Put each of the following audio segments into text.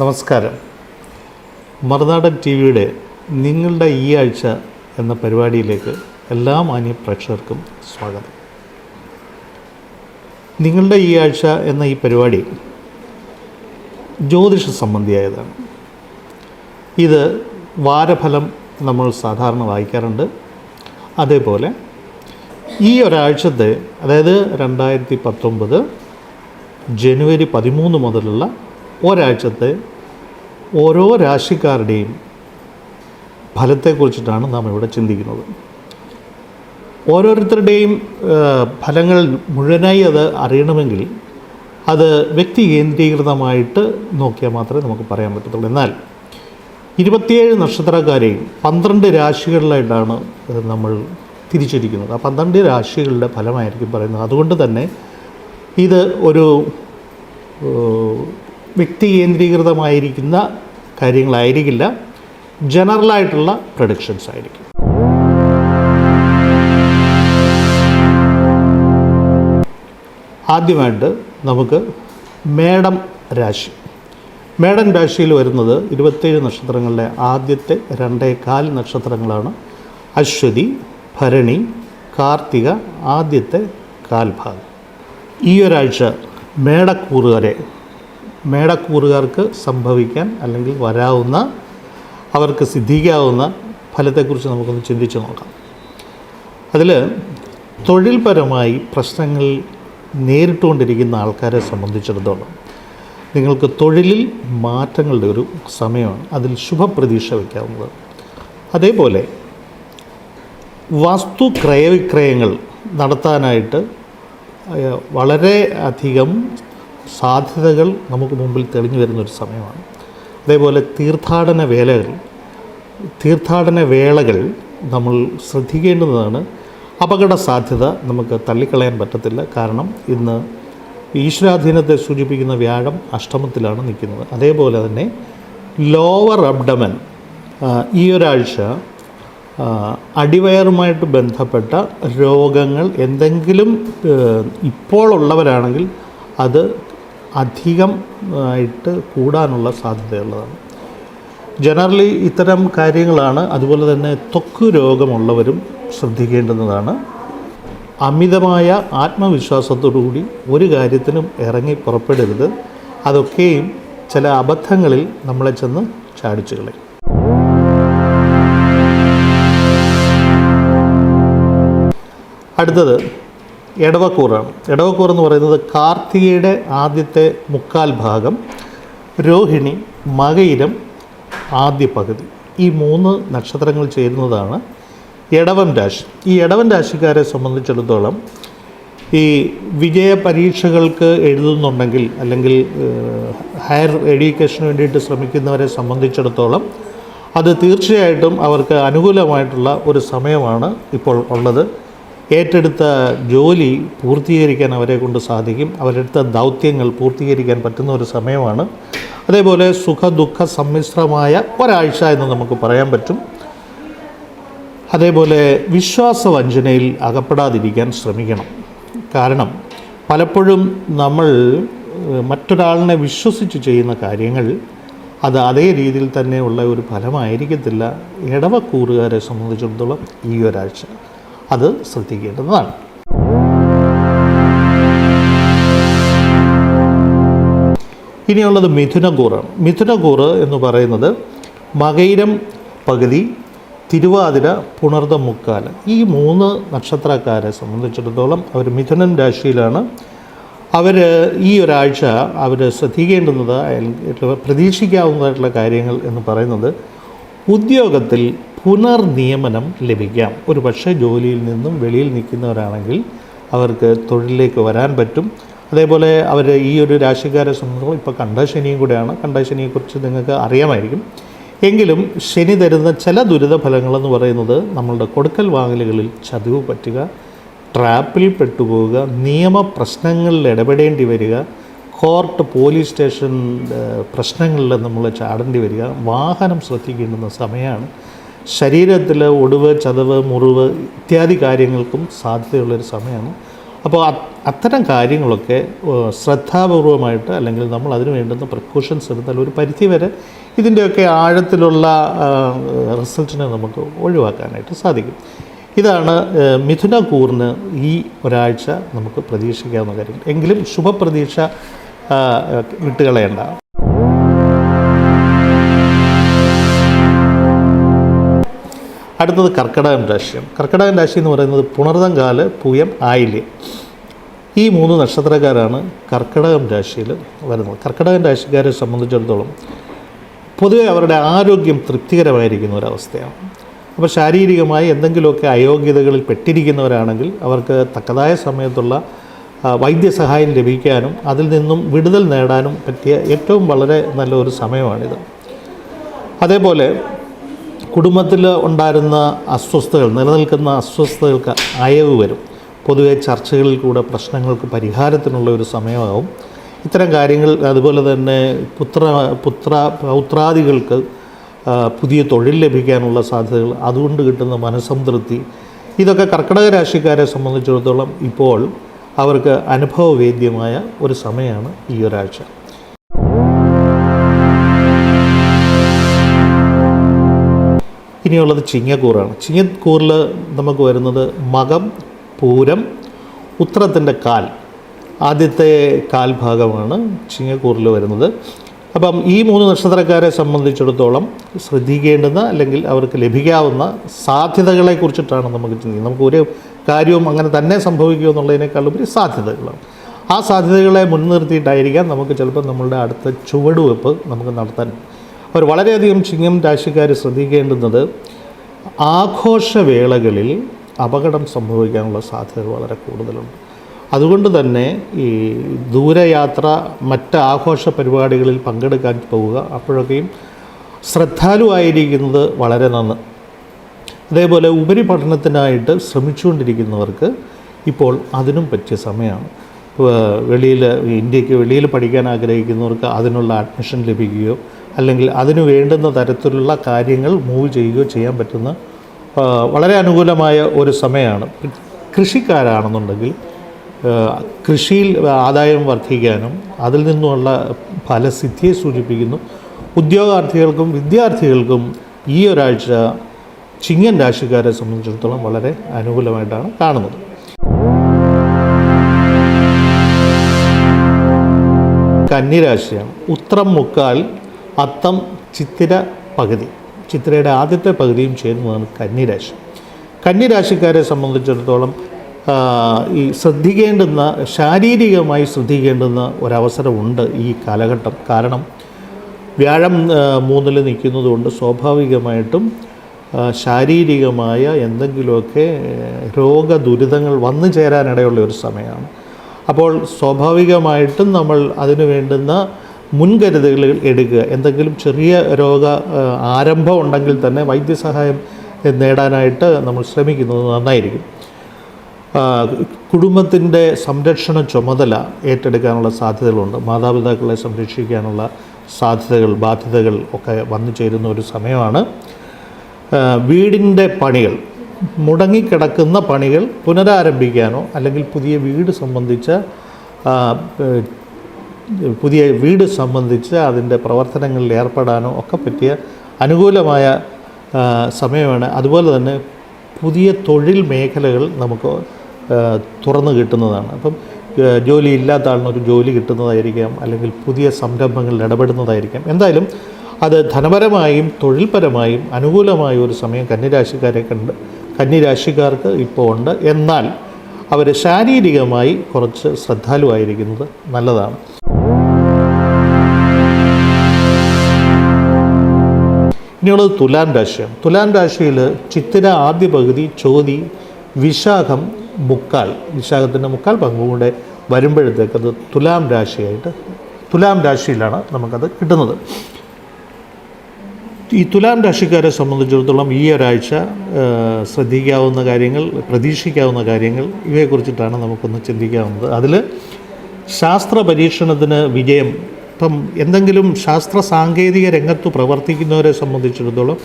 നമസ്കാരം. മറുനാടൻ ടി വിയുടെ നിങ്ങളുടെ ഈ ആഴ്ച എന്ന പരിപാടിയിലേക്ക് എല്ലാ മാന്യ പ്രേക്ഷകർക്കും സ്വാഗതം. നിങ്ങളുടെ ഈ ആഴ്ച എന്ന ഈ പരിപാടി ജ്യോതിഷ സംബന്ധിയായതാണ്. ഇത് വാരഫലം നമ്മൾ സാധാരണ വായിക്കാറുണ്ട്. അതേപോലെ ഈ ഒരാഴ്ചത്തെ അതായത് രണ്ടായിരത്തി പത്തൊമ്പത് ജനുവരി പതിമൂന്ന് മുതലുള്ള ഒരാഴ്ചത്തെ ഓരോ രാശിക്കാരുടെയും ഫലത്തെക്കുറിച്ചിട്ടാണ് നാം ഇവിടെ ചിന്തിക്കുന്നത്. ഓരോരുത്തരുടെയും ഫലങ്ങൾ മുഴുവനായി അത് അറിയണമെങ്കിൽ അത് വ്യക്തി കേന്ദ്രീകൃതമായിട്ട് നോക്കിയാൽ മാത്രമേ നമുക്ക് പറയാൻ പറ്റത്തുള്ളൂ. എന്നാൽ ഇരുപത്തിയേഴ് നക്ഷത്രക്കാരെയും പന്ത്രണ്ട് രാശികളിലായിട്ടാണ് നമ്മൾ തിരിച്ചിരിക്കുന്നത്. ആ പന്ത്രണ്ട് രാശികളുടെ ഫലമായിരിക്കും പറയുന്നത്. അതുകൊണ്ട് തന്നെ ഇത് ഒരു വ്യക്തി കേന്ദ്രീകൃതമായിരിക്കുന്ന കാര്യങ്ങളായിരിക്കില്ല. ജനറലായിട്ടുള്ള പ്രൊഡിക്ഷൻസ് ആയിരിക്കും. ആദ്യമായിട്ട് നമുക്ക് മേടം രാശി. മേടം രാശിയിൽ വരുന്നത് ഇരുപത്തേഴ് നക്ഷത്രങ്ങളിലെ ആദ്യത്തെ രണ്ടേ കാൽ നക്ഷത്രങ്ങളാണ്. അശ്വതി ഭരണി കാർത്തിക ആദ്യത്തെ കാൽഭാഗം. ഈ ഒരാഴ്ച മേടക്കൂറുകാരെ മേടക്കൂറുകാർക്ക് സംഭവിക്കാൻ അല്ലെങ്കിൽ വരാവുന്ന അവർക്ക് സിദ്ധിക്കാവുന്ന ഫലത്തെക്കുറിച്ച് നമുക്കൊന്ന് ചിന്തിച്ച് നോക്കാം. അതിൽ തൊഴിൽപരമായി പ്രശ്നങ്ങൾ നേരിട്ടുകൊണ്ടിരിക്കുന്ന ആൾക്കാരെ സംബന്ധിച്ചിടത്തോളം നിങ്ങൾക്ക് തൊഴിലിൽ മാറ്റങ്ങളുടെ ഒരു സമയമാണ്. അതിൽ ശുഭപ്രതീക്ഷ വയ്ക്കാവുന്നത്. അതേപോലെ വസ്തു ക്രയവിക്രയങ്ങൾ നടത്താനായിട്ട് വളരെ അധികം സാധ്യതകൾ നമുക്ക് മുമ്പിൽ തെളിഞ്ഞു വരുന്നൊരു സമയമാണ്. അതേപോലെ തീർത്ഥാടന വേലകൾ. തീർത്ഥാടന വേളകൾ നമ്മൾ ശ്രദ്ധിക്കേണ്ടതാണ്. അപകട സാധ്യത നമുക്ക് തള്ളിക്കളയാൻ പറ്റത്തില്ല. കാരണം ഇന്ന് ഈശ്വരാധീനത്തെ സൂചിപ്പിക്കുന്ന വ്യാഴം അഷ്ടമത്തിലാണ് നിൽക്കുന്നത്. അതേപോലെ തന്നെ ലോവർ അബ്ഡമൻ ഈ ഒരാഴ്ച അടിവയറുമായിട്ട് ബന്ധപ്പെട്ട രോഗങ്ങൾ എന്തെങ്കിലും ഇപ്പോഴുള്ളവരാണെങ്കിൽ അത് അധികം ആയിട്ട് കൂടാനുള്ള സാധ്യതയുള്ളതാണ്. ജനറലി ഇത്തരം കാര്യങ്ങളാണ് അതുപോലെ തന്നെ ത്വക്ക് രോഗമുള്ളവരും ശ്രദ്ധിക്കേണ്ടുന്നതാണ്. അമിതമായ ആത്മവിശ്വാസത്തോടുകൂടി ഒരു കാര്യത്തിനും ഇറങ്ങി പുറപ്പെടരുത്. അതൊക്കെയും ചില അബദ്ധങ്ങളിൽ നമ്മളെ ചെന്ന് ചാടിച്ചു കളയും. അടുത്തത് എടവക്കൂറാണ് എടവക്കൂർ എന്ന് പറയുന്നത് കാർത്തികയുടെ ആദ്യത്തെ മുക്കാൽ ഭാഗം രോഹിണി മകയിരം ആദ്യ പകുതി. ഈ മൂന്ന് നക്ഷത്രങ്ങൾ ചേരുന്നതാണ് ഇടവൻ രാശി. ഈ എടവൻ രാശിക്കാരെ സംബന്ധിച്ചിടത്തോളം ഈ വിജയ പരീക്ഷകൾക്ക് എഴുതുന്നുണ്ടെങ്കിൽ അല്ലെങ്കിൽ ഹയർ എഡ്യൂക്കേഷന് വേണ്ടിയിട്ട് ശ്രമിക്കുന്നവരെ സംബന്ധിച്ചിടത്തോളം അത് തീർച്ചയായിട്ടും അവർക്ക് അനുകൂലമായിട്ടുള്ള ഒരു സമയമാണ് ഇപ്പോൾ ഉള്ളത്. ഏറ്റെടുത്ത ജോലി പൂർത്തീകരിക്കാൻ അവരെ കൊണ്ട് സാധിക്കും. അവരെടുത്ത ദൗത്യങ്ങൾ പൂർത്തീകരിക്കാൻ പറ്റുന്ന ഒരു സമയമാണ്. അതേപോലെ സുഖ ദുഃഖ സമ്മിശ്രമായ ഒരാഴ്ച എന്ന് നമുക്ക് പറയാൻ പറ്റും. അതേപോലെ വിശ്വാസവഞ്ചനയിൽ അകപ്പെടാതിരിക്കാൻ ശ്രമിക്കണം. കാരണം പലപ്പോഴും നമ്മൾ മറ്റൊരാളിനെ വിശ്വസിച്ച് ചെയ്യുന്ന കാര്യങ്ങൾ അത് അതേ രീതിയിൽ തന്നെയുള്ള ഒരു ഫലമായിരിക്കത്തില്ല. ഇടവക്കൂറുകാരെ സംബന്ധിച്ചിടത്തോളം ഈ ഒരാഴ്ച. അത് ശ്രദ്ധിക്കേണ്ടതാണ്. ഇനിയുള്ളത് മിഥുനക്കൂറാണ് മിഥുനകൂറ് എന്ന് പറയുന്നത് മകയിരം പകുതി തിരുവാതിര പുണർദ മുക്കാൽ ഈ മൂന്ന് നക്ഷത്രക്കാരെ സംബന്ധിച്ചിടത്തോളം അവർ മിഥുനൻ രാശിയിലാണ്. അവർ ഈ ഒരാഴ്ച അവർ ശ്രദ്ധിക്കേണ്ടുന്നത് പ്രതീക്ഷിക്കാവുന്നതായിട്ടുള്ള കാര്യങ്ങൾ എന്ന് പറയുന്നത് ഉദ്യോഗത്തിൽ പുനർനിയമനം ലഭിക്കാം. ഒരു പക്ഷേ ജോലിയിൽ നിന്നും വെളിയിൽ നിൽക്കുന്നവരാണെങ്കിൽ അവർക്ക് തൊഴിലിലേക്ക് വരാൻ പറ്റും. അതേപോലെ അവർ ഈ ഒരു രാശിക്കാരെ സംബന്ധിച്ചോളം ഇപ്പോൾ കണ്ടശനിയും കൂടെയാണ്. കണ്ടശനിയെക്കുറിച്ച് നിങ്ങൾക്ക് അറിയാമായിരിക്കും. എങ്കിലും ശനി തരുന്ന ചില ദുരിത ഫലങ്ങളെന്ന് പറയുന്നത് നമ്മളുടെ കൊടുക്കൽ വാങ്ങലുകളിൽ ചതിവ് പറ്റുക ട്രാപ്പിൽ പെട്ടുപോവുക നിയമ പ്രശ്നങ്ങളിൽ ഇടപെടേണ്ടി വരിക കോർട്ട് പോലീസ് സ്റ്റേഷൻ പ്രശ്നങ്ങളിൽ നമ്മൾ ചാടേണ്ടി വരിക. വാഹനം ശ്രദ്ധിക്കേണ്ടുന്ന സമയമാണ്. ശരീരത്തിൽ ഒടിവ് ചതവ് മുറിവ് ഇത്യാദി കാര്യങ്ങൾക്കും സാധ്യതയുള്ളൊരു സമയമാണ്. അപ്പോൾ അത് അത്തരം കാര്യങ്ങളൊക്കെ ശ്രദ്ധാപൂർവമായിട്ട് അല്ലെങ്കിൽ നമ്മൾ അതിന് വേണ്ടുന്ന പ്രിക്കോഷൻസ് എടുത്താൽ ഒരു പരിധിവരെ ഇതിന്റെയൊക്കെ ആഴത്തിലുള്ള റിസൾട്ടിനെ നമുക്ക് ഒഴിവാക്കാനായിട്ട് സാധിക്കും. ഇതാണ് മിഥുന കൂറിന് ഈ ഒരാഴ്ച നമുക്ക് പ്രതീക്ഷിക്കാവുന്ന കാര്യങ്ങൾ. എങ്കിലും ശുഭപ്രതീക്ഷ വിട്ടുകളയേണ്ട. അടുത്തത് കർക്കിടകം രാശിയാണ്. കർക്കിടകം രാശി എന്ന് പറയുന്നത് പുണർതം കാൽ പൂയം ആയില്യം. ഈ മൂന്ന് നക്ഷത്രക്കാരാണ് കർക്കിടകം രാശിയിൽ വരുന്നത്. കർക്കിടകം രാശിക്കാരെ സംബന്ധിച്ചിടത്തോളം പൊതുവെ അവരുടെ ആരോഗ്യം തൃപ്തികരമായിരിക്കുന്ന ഒരവസ്ഥയാണ്. അപ്പോൾ ശാരീരികമായി എന്തെങ്കിലുമൊക്കെ അയോഗ്യതകളിൽ പെട്ടിരിക്കുന്നവരാണെങ്കിൽ അവർക്ക് തക്കതായ സമയത്തുള്ള വൈദ്യസഹായം ലഭിക്കാനും അതിൽ നിന്നും വിടുതൽ നേടാനും പറ്റിയ ഏറ്റവും വളരെ നല്ലൊരു സമയമാണിത്. അതേപോലെ കുടുംബത്തിൽ ഉണ്ടായിരുന്ന അസ്വസ്ഥതകൾ നിലനിൽക്കുന്ന അസ്വസ്ഥതകൾക്ക് അയവ് വരും. പൊതുവെ ചർച്ചകളിൽ കൂടെ പ്രശ്നങ്ങൾക്ക് പരിഹാരത്തിനുള്ള ഒരു സമയമാകും. ഇത്തരം കാര്യങ്ങൾ അതുപോലെ തന്നെ പുത്ര പുത്ര പൗത്രാദികൾക്ക് പുതിയ തൊഴിൽ ലഭിക്കാനുള്ള സാധ്യതകൾ അതുകൊണ്ട് കിട്ടുന്ന മനസംതൃപ്തി ഇതൊക്കെ കർക്കിടക രാശിക്കാരെ സംബന്ധിച്ചിടത്തോളം ഇപ്പോൾ അവർക്ക് അനുഭവവേദ്യമായ ഒരു സമയമാണ് ഈ ഒരാഴ്ച. ഇനിയുള്ളത് ചിങ്ങക്കൂറാണ്. ചിങ്ങക്കൂറിൽ നമുക്ക് വരുന്നത് മകം പൂരം ഉത്രത്തിന്റെ കാൽ. ആദ്യത്തെ കാൽഭാഗമാണ് ചിങ്ങക്കൂറിൽ വരുന്നത്. അപ്പം ഈ മൂന്ന് നക്ഷത്രക്കാരെ സംബന്ധിച്ചിടത്തോളം ശ്രദ്ധിക്കേണ്ടുന്ന അല്ലെങ്കിൽ അവർക്ക് ലഭിക്കാവുന്ന സാധ്യതകളെ കുറിച്ചിട്ടാണ് നമുക്ക് ചിന്തിക്കുന്നത്. നമുക്ക് ഒരു കാര്യവും അങ്ങനെ തന്നെ സംഭവിക്കുക എന്നുള്ളതിനേക്കാളുപരി സാധ്യതകളാണ്. ആ സാധ്യതകളെ മുൻനിർത്തിയിട്ടായിരിക്കാം നമുക്ക് ചിലപ്പോൾ നമ്മളുടെ അടുത്ത ചുവടുവെപ്പ് നമുക്ക് നടത്താൻ. അവർ വളരെയധികം ചിങ്ങം രാശിക്കാർ ശ്രദ്ധിക്കേണ്ടുന്നത് ആഘോഷവേളകളിൽ അപകടം സംഭവിക്കാനുള്ള സാധ്യതകൾ വളരെ കൂടുതലുണ്ട്. അതുകൊണ്ട് തന്നെ ഈ ദൂരയാത്ര മറ്റ് ആഘോഷ പരിപാടികളിൽ പങ്കെടുക്കാൻ പോവുക അപ്പോഴൊക്കെയും ശ്രദ്ധാലുവായിരിക്കുന്നത് വളരെ നന്ന്. അതേപോലെ ഉപരിപഠനത്തിനായിട്ട് ശ്രമിച്ചുകൊണ്ടിരിക്കുന്നവർക്ക് ഇപ്പോൾ അതിനും പറ്റിയ സമയമാണ്. വെളിയിൽ ഇന്ത്യയ്ക്ക് വെളിയിൽ പഠിക്കാൻ ആഗ്രഹിക്കുന്നവർക്ക് അതിനുള്ള അഡ്മിഷൻ ലഭിക്കുകയോ അല്ലെങ്കിൽ അതിന് വേണ്ടുന്ന തരത്തിലുള്ള കാര്യങ്ങൾ മൂവ് ചെയ്യുകയോ ചെയ്യാൻ പറ്റുന്ന വളരെ അനുകൂലമായ ഒരു സമയമാണ്. കൃഷിക്കാരാണെന്നുണ്ടെങ്കിൽ കൃഷിയിൽ ആദായം വർദ്ധിക്കാനും അതിൽ നിന്നുള്ള ഫലസിദ്ധിയെ സൂചിപ്പിക്കുന്നു. ഉദ്യോഗാർത്ഥികൾക്കും വിദ്യാർത്ഥികൾക്കും ഈ ഒരാഴ്ച ചിങ്ങൻ രാശിക്കാരെ സംബന്ധിച്ചിടത്തോളം വളരെ അനുകൂലമായിട്ടാണ് കാണുന്നത്. കന്നിരാശിയാണ്. ഉത്രം മുക്കാൽ അത്തം ചിത്തിര പകുതി. ചിത്തിരയുടെ ആദ്യത്തെ പകുതിയും ചേരുന്നതാണ് കന്നിരാശി. കന്നിരാശിക്കാരെ സംബന്ധിച്ചിടത്തോളം ഈ ശ്രദ്ധിക്കേണ്ടുന്ന ശാരീരികമായി ശ്രദ്ധിക്കേണ്ടുന്ന ഒരവസരമുണ്ട് ഈ കാലഘട്ടം. കാരണം വ്യാഴം മൂന്നിൽ നിൽക്കുന്നതുകൊണ്ട് സ്വാഭാവികമായിട്ടും ശാരീരികമായ എന്തെങ്കിലുമൊക്കെ രോഗദുരിതങ്ങൾ വന്നു ചേരാനിടയുള്ള ഒരു സമയമാണ്. അപ്പോൾ സ്വാഭാവികമായിട്ടും നമ്മൾ അതിനു വേണ്ടുന്ന മുൻകരുതലുകൾ എടുക്കുക. എന്തെങ്കിലും ചെറിയ രോഗ ആരംഭം ഉണ്ടെങ്കിൽ തന്നെ വൈദ്യസഹായം നേടാനായിട്ട് നമ്മൾ ശ്രമിക്കുന്നത് നന്നായിരിക്കും. കുടുംബത്തിന്റെ സംരക്ഷണ ചുമതല ഏറ്റെടുക്കാനുള്ള സാധ്യതകളുണ്ട്. മാതാപിതാക്കളെ സംരക്ഷിക്കാനുള്ള സാധ്യതകൾ ബാധ്യതകൾ ഒക്കെ വന്നു ചേരുന്ന ഒരു സമയമാണ്. വീടിന്റെ പണികൾ മുടങ്ങിക്കിടക്കുന്ന പണികൾ പുനരാരംഭിക്കാനോ അല്ലെങ്കിൽ പുതിയ വീട് സംബന്ധിച്ച പുതിയ വീട് സംബന്ധിച്ച് അതിന്റെ പ്രവർത്തനങ്ങളിൽ ഏർപ്പെടാനോ ഒക്കെ പറ്റിയ അനുകൂലമായ സമയമാണ്. അതുപോലെ തന്നെ പുതിയ തൊഴിൽ മേഖലകൾ നമുക്ക് തുറന്നു കിട്ടുന്നതാണ്. അപ്പം ജോലി ഇല്ലാത്ത ആളിനൊരു ജോലി കിട്ടുന്നതായിരിക്കാം അല്ലെങ്കിൽ പുതിയ സംരംഭങ്ങളിൽ ഇടപെടുന്നതായിരിക്കാം. എന്തായാലും അത് ധനപരമായും തൊഴിൽപരമായും അനുകൂലമായ ഒരു സമയം കന്നിരാശിക്കാരെ കണ്ട് കന്നിരാശിക്കാർക്ക് ഇപ്പോൾ ഉണ്ട്. എന്നാൽ അവർ ശാരീരികമായി കുറച്ച് ശ്രദ്ധാലുവായിരിക്കുന്നത് നല്ലതാണ്. ഇനിയുള്ളത് തുലാം രാശിയാണ്. തുലാം രാശിയിൽ ചിത്തിര ആദ്യ പകുതി ചോതി വിശാഖം മുക്കാൽ വിശാഖത്തിന്റെ മുക്കാൽ പങ്കും കൂടെ വരുമ്പോഴത്തേക്ക് അത് തുലാം രാശിയായിട്ട് തുലാം രാശിയിലാണ് നമുക്കത് കിട്ടുന്നത്. ഈ തുലാം രാശിക്കാരെ സംബന്ധിച്ചിടത്തോളം ഈ ഒരാഴ്ച ശ്രദ്ധിക്കാവുന്ന കാര്യങ്ങൾ പ്രതീക്ഷിക്കാവുന്ന കാര്യങ്ങൾ ഇവയെക്കുറിച്ചിട്ടാണ് നമുക്കൊന്ന് ചിന്തിക്കാവുന്നത്. അതിൽ ശാസ്ത്ര പരീക്ഷണത്തിന് വിജയം ഇപ്പം എന്തെങ്കിലും ശാസ്ത്ര സാങ്കേതിക രംഗത്ത് പ്രവർത്തിക്കുന്നവരെ സംബന്ധിച്ചിടത്തോളം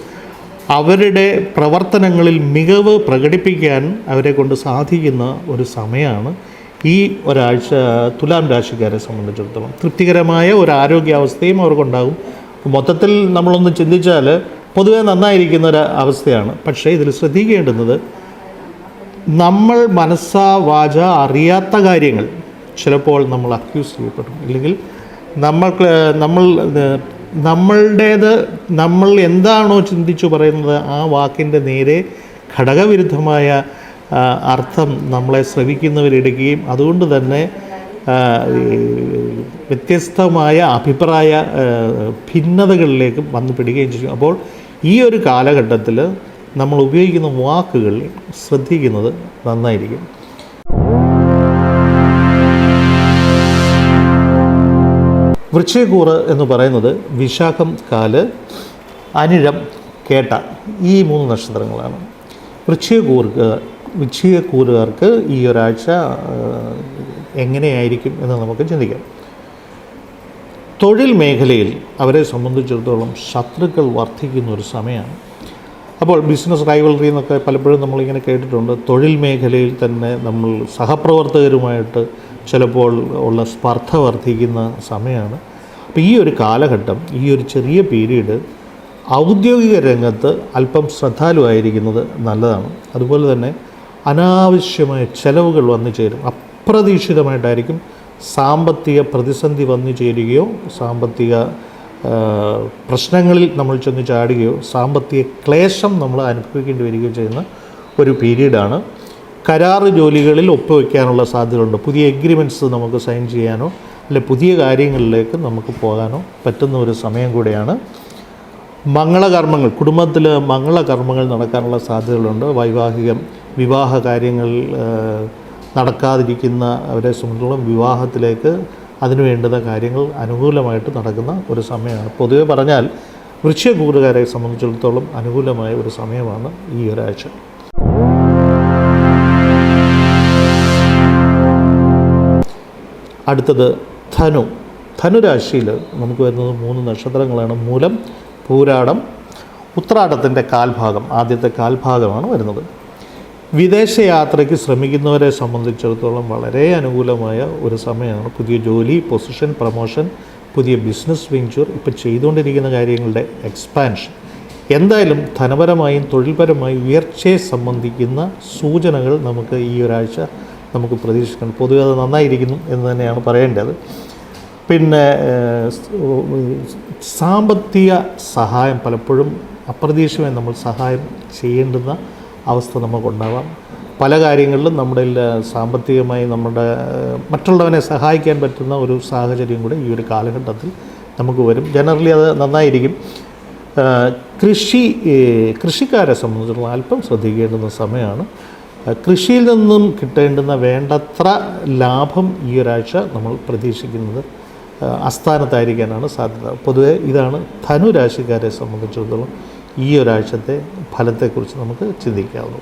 അവരുടെ പ്രവർത്തനങ്ങളിൽ മികവ് പ്രകടിപ്പിക്കാൻ അവരെ കൊണ്ട് സാധിക്കുന്ന ഒരു സമയമാണ് ഈ ഒരാഴ്ച തുലാം രാശിക്കാരെ സംബന്ധിച്ചിടത്തോളം. തൃപ്തികരമായ ഒരു ആരോഗ്യാവസ്ഥയും അവർക്കുണ്ടാകും. മൊത്തത്തിൽ നമ്മളൊന്ന് ചിന്തിച്ചാൽ പൊതുവേ നന്നായിരിക്കുന്ന ഒരു അവസ്ഥയാണ്. പക്ഷേ ഇതിൽ ശ്രദ്ധിക്കേണ്ടുന്നത് നമ്മൾ മനസ്സാ വാച അറിയാത്ത കാര്യങ്ങൾ ചിലപ്പോൾ നമ്മൾ അക്യൂസ് ചെയ്യപ്പെടും. ഇല്ലെങ്കിൽ നമ്മൾക്ക് നമ്മൾ നമ്മളുടേത് നമ്മൾ എന്താണോ ചിന്തിച്ചു പറയുന്നത് ആ വാക്കിന്റെ നേരെ ഘടകവിരുദ്ധമായ അർത്ഥം നമ്മളെ ശ്രവിക്കുന്നവരെടുക്കുകയും അതുകൊണ്ട് തന്നെ വ്യത്യസ്തമായ അഭിപ്രായ ഭിന്നതകളിലേക്ക് വന്നു പിടിക്കുകയും ചെയ്യും. അപ്പോൾ ഈ ഒരു കാലഘട്ടത്തിൽ നമ്മൾ ഉപയോഗിക്കുന്ന വാക്കുകൾ ശ്രദ്ധിക്കുന്നത് നന്നായിരിക്കും. വൃശ്ചയക്കൂറ് എന്ന് പറയുന്നത് വിശാഖം കാൽ അനിഴം കേട്ട ഈ മൂന്ന് നക്ഷത്രങ്ങളാണ്. വൃശ്ചയക്കൂറുക വൃശ്ചികക്കൂറുകാർക്ക് ഈ ഒരാഴ്ച എങ്ങനെയായിരിക്കും എന്ന് നമുക്ക് ചിന്തിക്കാം. തൊഴിൽ മേഖലയിൽ അവരെ സംബന്ധിച്ചിടത്തോളം ശത്രുക്കൾ വർദ്ധിക്കുന്ന ഒരു സമയമാണ്. അപ്പോൾ ബിസിനസ് റൈവലറി എന്നൊക്കെ പലപ്പോഴും നമ്മളിങ്ങനെ കേട്ടിട്ടുണ്ട്. തൊഴിൽ മേഖലയിൽ തന്നെ നമ്മൾ സഹപ്രവർത്തകരുമായിട്ട് ചിലപ്പോൾ ഉള്ള സ്പർദ്ധ വർദ്ധിക്കുന്ന സമയമാണ്. അപ്പോൾ ഈ ഒരു കാലഘട്ടം ഈ ഒരു ചെറിയ പീരീഡ് ഔദ്യോഗിക രംഗത്ത് അല്പം ശ്രദ്ധാലുവായിരിക്കുന്നത് നല്ലതാണ്. അതുപോലെ തന്നെ അനാവശ്യമായ ചെലവുകൾ വന്നു ചേരും. അപ്രതീക്ഷിതമായിട്ടായിരിക്കും സാമ്പത്തിക പ്രതിസന്ധി വന്നു ചേരുകയോ സാമ്പത്തിക പ്രശ്നങ്ങളിൽ നമ്മൾ ചെന്ന് ചാടുകയോ സാമ്പത്തിക ക്ലേശം നമ്മൾ അനുഭവിക്കേണ്ടി വരികയോ ചെയ്യുന്ന ഒരു പീരീഡാണ്. കരാറ് ജോലികളിൽ ഒപ്പുവെക്കാനുള്ള സാധ്യതകളുണ്ട്. പുതിയ എഗ്രിമെന്റ്സ് നമുക്ക് സൈൻ ചെയ്യാനോ അല്ലെ പുതിയ കാര്യങ്ങളിലേക്ക് നമുക്ക് പോകാനോ പറ്റുന്ന ഒരു സമയം കൂടെയാണ്. മംഗളകർമ്മങ്ങൾ കുടുംബത്തിൽ മംഗളകർമ്മങ്ങൾ നടക്കാനുള്ള സാധ്യതകളുണ്ട്. വൈവാഹികം വിവാഹ കാര്യങ്ങൾ നടക്കാതിരിക്കുന്ന അവരെ സംബന്ധിച്ചോളം വിവാഹത്തിലേക്ക് അതിനു വേണ്ടുന്ന കാര്യങ്ങൾ അനുകൂലമായിട്ട് നടക്കുന്ന ഒരു സമയമാണ്. പൊതുവെ പറഞ്ഞാൽ വൃശ്ചകൂറുകാരെ സംബന്ധിച്ചിടത്തോളം അനുകൂലമായ ഒരു സമയമാണ് ഈ ഒരാഴ്ച. അടുത്തത് ധനു. ധനുരാശിയിൽ നമുക്ക് വരുന്നത് മൂന്ന് നക്ഷത്രങ്ങളാണ്. മൂലം പൂരാടം ഉത്രാടത്തിന്റെ കാൽഭാഗം ആദ്യത്തെ കാൽഭാഗമാണ് വരുന്നത്. വിദേശയാത്രയ്ക്ക് ശ്രമിക്കുന്നവരെ സംബന്ധിച്ചിടത്തോളം വളരെ അനുകൂലമായ ഒരു സമയമാണ്. പുതിയ ജോലി പൊസിഷൻ പ്രൊമോഷൻ പുതിയ ബിസിനസ് വെഞ്ചർ ഇപ്പോൾ ചെയ്തുകൊണ്ടിരിക്കുന്ന കാര്യങ്ങളുടെ എക്സ്പാൻഷൻ. എന്തായാലും ധനപരമായും തൊഴിൽപരമായും ഉയർച്ചയെ സംബന്ധിക്കുന്ന സൂചനകൾ നമുക്ക് ഈ ഒരാഴ്ച നമുക്ക് പ്രതീക്ഷിക്കണം. പൊതുവെ അത് നന്നായിരിക്കുന്നു എന്ന് തന്നെയാണ് പറയേണ്ടത്. പിന്നെ സാമ്പത്തിക സഹായം പലപ്പോഴും അപ്രതീക്ഷിതമായി നമ്മൾ സഹായം ചെയ്യേണ്ടുന്ന അവസ്ഥ നമുക്കുണ്ടാവാം. പല കാര്യങ്ങളിലും നമ്മുടെ സാമ്പത്തികമായി നമ്മുടെ മറ്റുള്ളവനെ സഹായിക്കാൻ പറ്റുന്ന ഒരു സാഹചര്യം കൂടെ ഈ ഒരു കാലഘട്ടത്തിൽ നമുക്ക് വരും. ജനറലി അത് നന്നായിരിക്കും. കൃഷി കൃഷിക്കാരെ സംബന്ധിച്ചിടത്തോളം അല്പം ശ്രദ്ധിക്കേണ്ടുന്ന സമയമാണ്. കൃഷിയിൽ നിന്നും കിട്ടേണ്ടുന്ന വേണ്ടത്ര ലാഭം ഈ ഒരാഴ്ച നമ്മൾ പ്രതീക്ഷിക്കുന്നത് അസ്ഥാനത്തായിരിക്കാനാണ് സാധ്യത. പൊതുവെ ഇതാണ് ധനുരാശിക്കാരെ സംബന്ധിച്ചിടത്തോളം ഈ ഒരാഴ്ചത്തെ ഫലത്തെക്കുറിച്ച് നമുക്ക് ചിന്തിക്കാവുന്നു.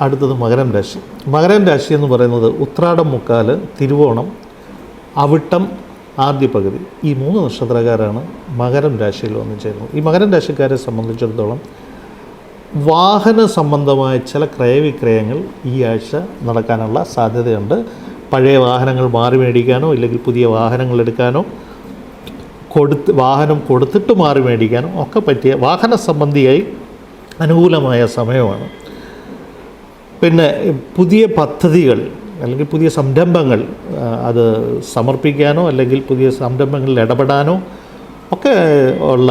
അടുത്തത് മകരം രാശി. മകരം രാശി എന്ന് പറയുന്നത് ഉത്രാടം മുക്കാൽ തിരുവോണം അവിട്ടം ആദ്യ പകുതി. ഈ മൂന്ന് നക്ഷത്രക്കാരാണ് മകരം രാശിയിൽ വന്നു ചേരുന്നത്. ഈ മകരം രാശിക്കാരെ സംബന്ധിച്ചിടത്തോളം വാഹന സംബന്ധമായ ചില ക്രയവിക്രയങ്ങൾ ഈ ആഴ്ച നടക്കാനുള്ള സാധ്യതയുണ്ട്. പഴയ വാഹനങ്ങൾ മാറി മേടിക്കാനോ ഇല്ലെങ്കിൽ പുതിയ വാഹനങ്ങൾ എടുക്കാനോ കൊടുത്ത് വാഹനം കൊടുത്തിട്ട് മാറി മേടിക്കാനോ ഒക്കെ പറ്റിയ വാഹന സംബന്ധിയായി അനുകൂലമായ സമയമാണ്. പിന്നെ പുതിയ പദ്ധതികൾ അല്ലെങ്കിൽ പുതിയ സംരംഭങ്ങൾ അത് സമർപ്പിക്കാനോ അല്ലെങ്കിൽ പുതിയ സംരംഭങ്ങളിൽ ഇടപെടാനോ ഒക്കെ ഉള്ള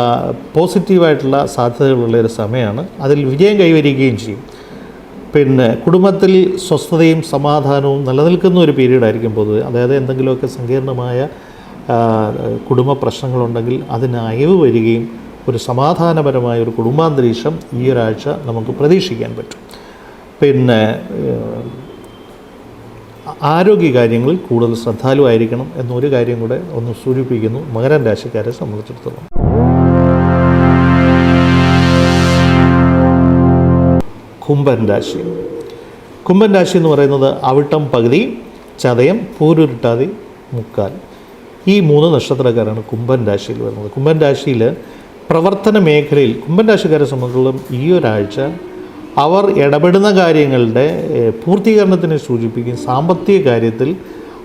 പോസിറ്റീവായിട്ടുള്ള സാധ്യതകളുള്ള ഒരു സമയമാണ്. അതിൽ വിജയം കൈവരിക്കുകയും ചെയ്യും. പിന്നെ കുടുംബത്തിൽ സ്വസ്ഥതയും സമാധാനവും നിലനിൽക്കുന്ന ഒരു പീരീഡായിരിക്കും പൊതുവെ. അതായത് എന്തെങ്കിലുമൊക്കെ സങ്കീർണമായ കുടുംബ പ്രശ്നങ്ങളുണ്ടെങ്കിൽ അതിന് അയവ് വരികയും ഒരു സമാധാനപരമായ ഒരു കുടുംബാന്തരീക്ഷം ഈ ഒരാഴ്ച നമുക്ക് പ്രതീക്ഷിക്കാൻ പറ്റും. പിന്നെ ആരോഗ്യ കാര്യങ്ങളിൽ കൂടുതൽ ശ്രദ്ധാലുവായിരിക്കണം എന്നൊരു കാര്യം കൂടെ ഒന്ന് സൂചിപ്പിക്കുന്നു. മകരം രാശിക്കാരെ സംബന്ധിച്ചിടത്തോളം. കുംഭൻ രാശി. കുംഭൻ രാശി എന്ന് പറയുന്നത് അവിട്ടം പകുതി ചതയം പൂരുരുട്ടാതി മുക്കാൽ. ഈ മൂന്ന് നക്ഷത്രക്കാരാണ് കുംഭൻ രാശിയിൽ വരുന്നത്. കുംഭൻ രാശിയിൽ പ്രവർത്തന മേഖലയിൽ കുംഭൻ രാശിക്കാരെ സംബന്ധിച്ചിടത്തോളം ഈ ഒരാഴ്ച അവർ ഇടപെടുന്ന കാര്യങ്ങളുടെ പൂർത്തീകരണത്തിനെ സൂചിപ്പിക്കുകയും സാമ്പത്തിക കാര്യത്തിൽ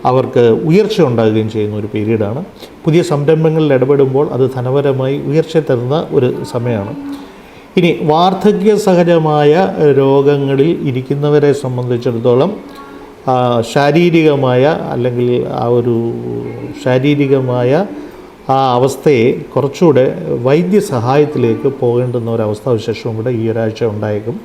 അവർക്ക് ഉയർച്ച ഉണ്ടാകുകയും ചെയ്യുന്ന ഒരു പീരീഡാണ്. പുതിയ സംരംഭങ്ങളിൽ ഇടപെടുമ്പോൾ അത് ധനപരമായി ഉയർച്ച തരുന്ന ഒരു സമയമാണ്. ഇനി വാർദ്ധക്യ സഹജമായ രോഗങ്ങളിൽ ഇരിക്കുന്നവരെ സംബന്ധിച്ചിടത്തോളം ശാരീരികമായ അല്ലെങ്കിൽ ആ ഒരു ശാരീരികമായ ആ അവസ്ഥയെ കുറച്ചുകൂടെ വൈദ്യസഹായത്തിലേക്ക് പോകേണ്ടുന്ന ഒരു അവസ്ഥാവിശേഷവും കൂടെ ഈ ഒരാഴ്ച ഉണ്ടായേക്കും.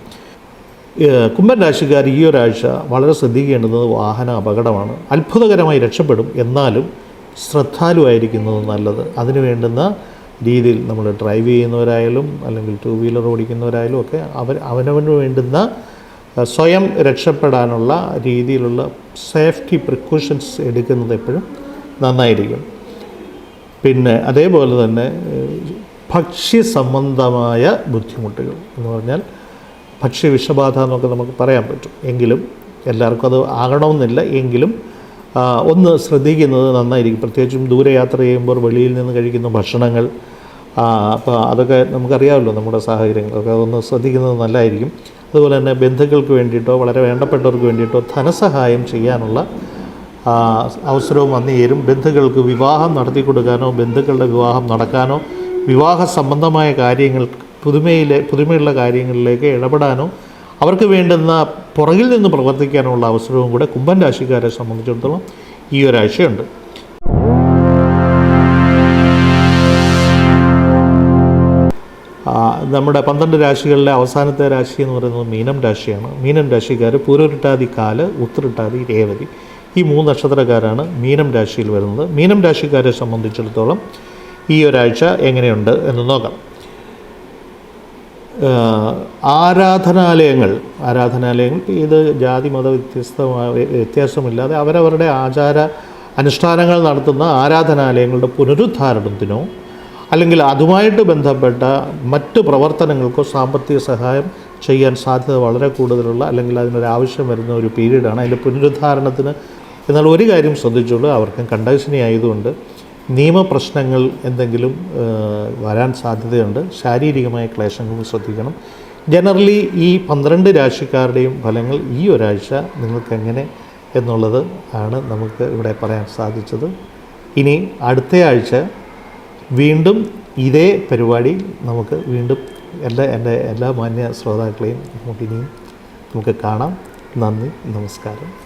കുംഭൻ രാശിക്കാർ ഈ ഒരാഴ്ച വളരെ ശ്രദ്ധിക്കേണ്ടുന്നത് വാഹന അപകടമാണ്. അത്ഭുതകരമായി രക്ഷപ്പെടും. എന്നാലും ശ്രദ്ധാലുവായിരിക്കുന്നത് നല്ലത്. അതിനു വേണ്ടുന്ന രീതിയിൽ നമ്മൾ ഡ്രൈവ് ചെയ്യുന്നവരായാലും അല്ലെങ്കിൽ ടു വീലർ ഓടിക്കുന്നവരായാലും ഒക്കെ അവർ അവനവന് വേണ്ടുന്ന സ്വയം രക്ഷപ്പെടാനുള്ള രീതിയിലുള്ള സേഫ്റ്റി പ്രിക്കോഷൻസ് എടുക്കുന്നത് എപ്പോഴും നന്നായിരിക്കും. പിന്നെ അതേപോലെ തന്നെ ഭക്ഷ്യ സംബന്ധമായ ബുദ്ധിമുട്ടുകൾ എന്ന് പറഞ്ഞാൽ ഭക്ഷ്യ വിഷബാധ എന്നൊക്കെ നമുക്ക് പറയാൻ പറ്റും. എങ്കിലും എല്ലാവർക്കും അത് ആകണമെന്നില്ല. എങ്കിലും ഒന്ന് ശ്രദ്ധിക്കുന്നത് നന്നായിരിക്കും. പ്രത്യേകിച്ചും ദൂരയാത്ര ചെയ്യുമ്പോൾ വെളിയിൽ നിന്ന് കഴിക്കുന്ന ഭക്ഷണങ്ങൾ അപ്പോൾ അതൊക്കെ നമുക്കറിയാമല്ലോ നമ്മുടെ സാഹചര്യങ്ങളൊക്കെ അതൊന്ന് ശ്രദ്ധിക്കുന്നത് നല്ലതായിരിക്കും. അതുപോലെ തന്നെ ബന്ധുക്കൾക്ക് വേണ്ടിയിട്ടോ വളരെ വേണ്ടപ്പെട്ടവർക്ക് വേണ്ടിയിട്ടോ ധനസഹായം ചെയ്യാനുള്ള അവസരവും വന്നു ചേരും. ബന്ധുക്കൾക്ക് വിവാഹം നടത്തി കൊടുക്കാനോ ബന്ധുക്കളുടെ വിവാഹം നടക്കാനോ വിവാഹ സംബന്ധമായ കാര്യങ്ങൾ പുതുമയിലെ പുതുമയുള്ള കാര്യങ്ങളിലേക്ക് ഇടപെടാനോ അവർക്ക് വേണ്ടുന്ന പുറകിൽ നിന്ന് പ്രവർത്തിക്കാനുള്ള അവസരവും കൂടെ കുംഭൻ രാശിക്കാരെ സംബന്ധിച്ചിടത്തോളം ഈ ഒരാഴ്ചയുണ്ട്. നമ്മുടെ പന്ത്രണ്ട് രാശികളിലെ അവസാനത്തെ രാശി എന്ന് പറയുന്നത് മീനം രാശിയാണ്. മീനം രാശിക്കാർ പൂരൊരുട്ടാതി കാൽ ഉത്തരട്ടാതി രേവതി. ഈ മൂന്ന് നക്ഷത്രക്കാരാണ് മീനം രാശിയിൽ വരുന്നത്. മീനം രാശിക്കാരെ സംബന്ധിച്ചിടത്തോളം ഈ ഒരാഴ്ച എങ്ങനെയുണ്ട് എന്ന് നോക്കാം. ആരാധനാലയങ്ങൾ ആരാധനാലയങ്ങൾ ഇത് ജാതി മത വ്യത്യസ്തമായ വ്യത്യാസമില്ലാതെ അവരവരുടെ ആചാര അനുഷ്ഠാനങ്ങൾ നടത്തുന്ന ആരാധനാലയങ്ങളുടെ പുനരുദ്ധാരണത്തിനോ അല്ലെങ്കിൽ അതുമായിട്ട് ബന്ധപ്പെട്ട മറ്റ് പ്രവർത്തനങ്ങൾക്കോ സാമ്പത്തിക സഹായം ചെയ്യാൻ സാധ്യത വളരെ കൂടുതലുള്ള അല്ലെങ്കിൽ അതിനൊരു ആവശ്യം വരുന്ന ഒരു പീരീഡാണ്. അതിന്റെ പുനരുദ്ധാരണത്തിന് എന്നാൽ ഒരു കാര്യം ശ്രദ്ധിച്ചുള്ളൂ അവർക്കും കണ്ടീഷനി ആയതുകൊണ്ട് നിയമപ്രശ്നങ്ങൾ എന്തെങ്കിലും വരാൻ സാധ്യതയുണ്ട്. ശാരീരികമായ ക്ലേശങ്ങളും ശ്രദ്ധിക്കണം. ജനറലി ഈ പന്ത്രണ്ട് രാശിക്കാരുടെയും ഫലങ്ങൾ ഈ ഒരാഴ്ച നിങ്ങൾക്ക് എങ്ങനെ എന്നുള്ളത് ആണ് നമുക്ക് ഇവിടെ പറയാൻ സാധിച്ചത്. ഇനി അടുത്ത ആഴ്ച വീണ്ടും ഇതേ പരിപാടി നമുക്ക് വീണ്ടും എല്ലാ എന്റെ എല്ലാ മാന്യ ശ്രോതാക്കളെയും നമുക്കിനിയും നമുക്ക് കാണാം. നന്ദി നമസ്കാരം.